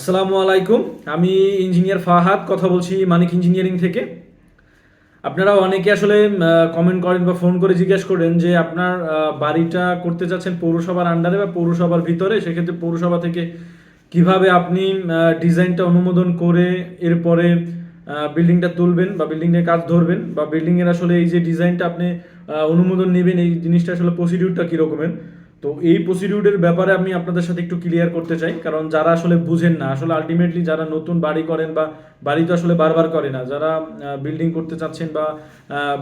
আসসালামু আলাইকুম। আমি ইঞ্জিনিয়ার ফাহাদ, কথা বলছি মানিক ইঞ্জিনিয়ারিং থেকে। আপনারা অনেকে আসলে কমেন্ট করেন বা ফোন করে জিজ্ঞেস করেন যে আপনার বাড়িটা করতে চাচ্ছেন পৌরসভার আন্ডারে বা পৌরসভার ভিতরে? সেক্ষেত্রে পৌরসভা থেকে কীভাবে আপনি ডিজাইনটা অনুমোদন করে এরপরে বিল্ডিংটা তুলবেন বা বিল্ডিংয়ের কাজ ধরবেন? বা বিল্ডিংয়ের আসলে এই যে ডিজাইনটা আপনি অনুমোদন নেবেন, এই জিনিসটা আসলে প্রসিডিউরটা কীরকমের? তো এই প্রসিডিউরের ব্যাপারে আমি আপনাদের সাথে একটু ক্লিয়ার করতে চাই। কারণ যারা আসলে বুঝেন না, আসলে আলটিমেটলি যারা নতুন বাড়ি করেন বা বাড়ি তো আসলে বারবার করে না, যারা বিল্ডিং করতে চাচ্ছেন বা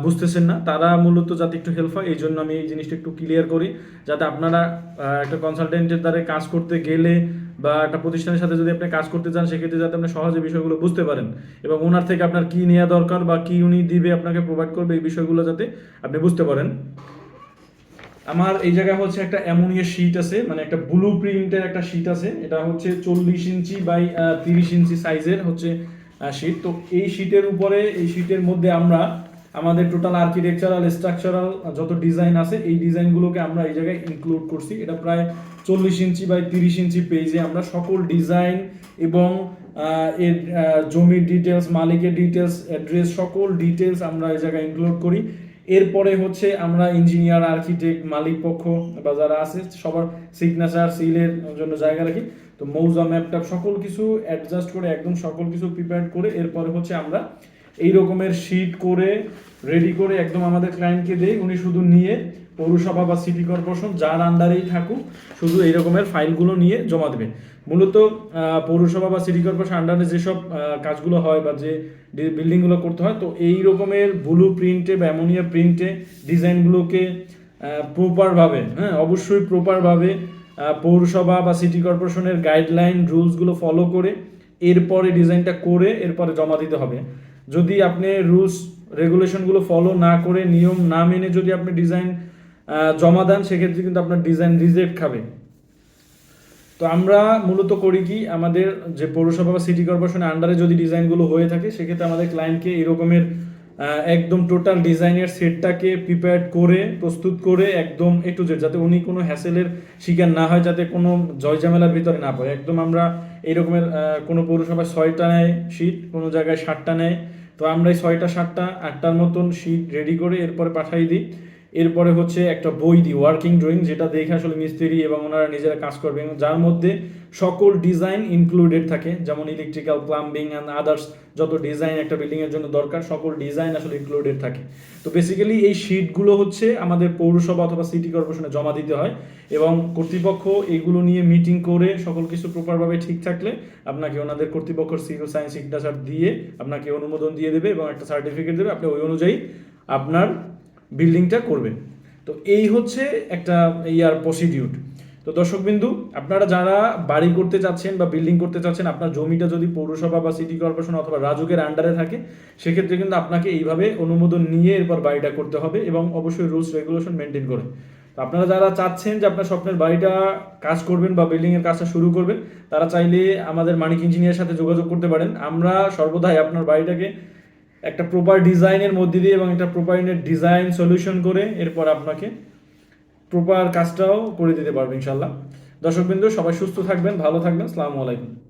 বুঝতেছেন না, তারা মূলত যাতে একটু হেল্প হয়, এই জন্য আমি এই জিনিসটা একটু ক্লিয়ার করি। যাতে আপনারা একটা কনসালটেন্টের দ্বারা কাজ করতে গেলে বা একটা প্রতিষ্ঠানের সাথে যদি আপনি কাজ করতে চান, সেক্ষেত্রে যাতে আপনি সহজে বিষয়গুলো বুঝতে পারেন এবং ওনার থেকে আপনার কি নেওয়া দরকার বা কি উনি দিবে, আপনাকে প্রোভাইড করবে, এই বিষয়গুলো যাতে আপনি বুঝতে পারেন। আমার এই জায়গায় হচ্ছে একটা অ্যামোনিয়া শীট আছে মানে একটা ব্লু প্রিন্টের একটা শীট আছে। এটা হচ্ছে চল্লিশ ইঞ্চি বাই তিরিশ ইঞ্চি সাইজের হচ্ছে শীট তো এই শীটের উপরে, এই শীটের মধ্যে আমরা আমাদের টোটাল আর্কিটেকচারাল স্ট্রাকচারাল যত ডিজাইন আছে, এই ডিজাইনগুলোকে আমরা এই জায়গায় ইনক্লুড করছি। এটা প্রায় চল্লিশ ইঞ্চি বাই তিরিশ ইঞ্চি পেজে আমরা সকল ডিজাইন এবং এর জমির ডিটেলস মালিকের ডিটেলস অ্যাড্রেস সকল ডিটেলস আমরা এই জায়গায় ইনক্লুড করি। এরপরে হচ্ছে আমরা ইঞ্জিনিয়ার, আর্কিটেক্ট মালিক পক্ষ বা যারা আছে, সবার সিগনেচার সিলের জন্য জায়গা রাখি। তো মৌজা ম্যাপটা সকল কিছু অ্যাডজাস্ট করে, একদম সকল কিছু প্রিপেয়ার করে এরপরে হচ্ছে আমরা এই রকমের শিট করে রেডি করে একদম আমাদের ক্লায়েন্টকে দেই। উনি শুধু নিয়ে পৌরসভা বা সিটি কর্পোরেশন যার আন্ডারেই থাকুক, শুধু এই রকমের ফাইলগুলো নিয়ে জমা দেবে। মূলত পৌরসভা বা সিটি কর্পোরেশন আন্ডারে যেসব কাজগুলো হয় বা যে বিল্ডিংগুলো করতে হয়, তো এই রকমের ব্লু প্রিন্টে বা অ্যামোনিয়া প্রিন্টে ডিজাইনগুলোকে প্রপারভাবে হ্যাঁ অবশ্যই প্রপারভাবে পৌরসভা বা সিটি কর্পোরেশনের গাইডলাইন রুলসগুলো ফলো করে, এরপরে ডিজাইনটা করে, এরপরে জমা দিতে হবে। যদি আপনি রুলস রেগুলেশনগুলো ফলো না করে, নিয়ম না মেনে যদি আপনি ডিজাইন জমা দেন, সেক্ষেত্রে কিন্তু আপনার ডিজাইন রিজেক্ট খাবে। তো আমরা মূলত করি কি, আমাদের যে পৌরসভা বা সিটি কর্পোরেশনের আন্ডারে যদি ডিজাইনগুলো হয়ে থাকে, সেক্ষেত্রে আমাদের ক্লায়েন্টকে এরকমের একদম টোটাল ডিজাইনের সেটটাকে প্রিপেয়ার করে, প্রস্তুত করে, একদম এ টু জেড যাতে উনি কোনো হ্যাসেলের শিকার না হয়, যাতে কোনো জয়ঝামেলার ভিতরে না পড়ে। একদম আমরা এই রকমের কোনো পৌরসভায় ছয়টা নেয় শীট কোনো জায়গায় সাতটা নেয়। তো আমরা এই ছয়টা, সাতটা, আটটার মতন শীট রেডি করে এরপরে পাঠাই দিই। এরপরে হচ্ছে একটা বই দিই ওয়ার্কিং ড্রয়িং যেটা দেখে আসলে মিস্ত্রি এবং ওনারা নিজেরা কাজ করবে এবং যার মধ্যে সকল ডিজাইন ইনক্লুডেড থাকে, যেমন ইলেকট্রিক্যাল প্লাম্বিং অ্যান্ড আদার্স যত ডিজাইন একটা বিল্ডিং এর জন্য দরকার, সকল ডিজাইন আসলে ইনক্লুডেড থাকে। তো বেসিক্যালি এই শিটগুলো হচ্ছে আমাদের পৌরসভা অথবা সিটি কর্পোরেশনে জমা দিতে হয় এবং কর্তৃপক্ষ এগুলো নিয়ে মিটিং করে সকল কিছু প্রপারভাবে ঠিক থাকলে আপনাকে ওনাদের কর্তৃপক্ষের সিভিল সায়েন্স সিগনেচার দিয়ে আপনাকে অনুমোদন দিয়ে দেবে এবং একটা সার্টিফিকেট দেবে। আপনি ওই অনুযায়ী আপনার বিল্ডিংটা করবেন। তো এই হচ্ছে একটা ইয়ার প্রসিডিউট তো দর্শকবিন্দু, আপনারা যারা বাড়ি করতে চাচ্ছেন বা বিল্ডিং করতে চাচ্ছেন, আপনার জমিটা যদি পৌরসভা বা সিটি কর্পোরেশন অথবা রাজুকের আন্ডারে থাকে, সেক্ষেত্রে কিন্তু আপনাকে এইভাবে অনুমোদন নিয়ে এরপর বাড়িটা করতে হবে এবং অবশ্যই রুলস রেগুলেশন মেনটেন করে। তো আপনারা যারা চাচ্ছেন যে আপনার স্বপ্নের বাড়িটা কাজ করবেন বা বিল্ডিং এর কাজটা শুরু করবেন, তারা চাইলে আমাদের মানিক ইঞ্জিনিয়ার সাথে যোগাযোগ করতে পারেন। আমরা সর্বদাই আপনার বাড়িটাকে একটা প্রপার ডিজাইনের মধ্যে দিয়ে এবং একটা প্রপার ডিজাইন সলিউশন করে এরপর আপনাকে প্রপার কাজটাও করে দিতে পারবে ইনশাল্লাহ দর্শকবৃন্দ, সবাই সুস্থ থাকবেন, ভালো থাকবেন, আসসালামু আলাইকুম।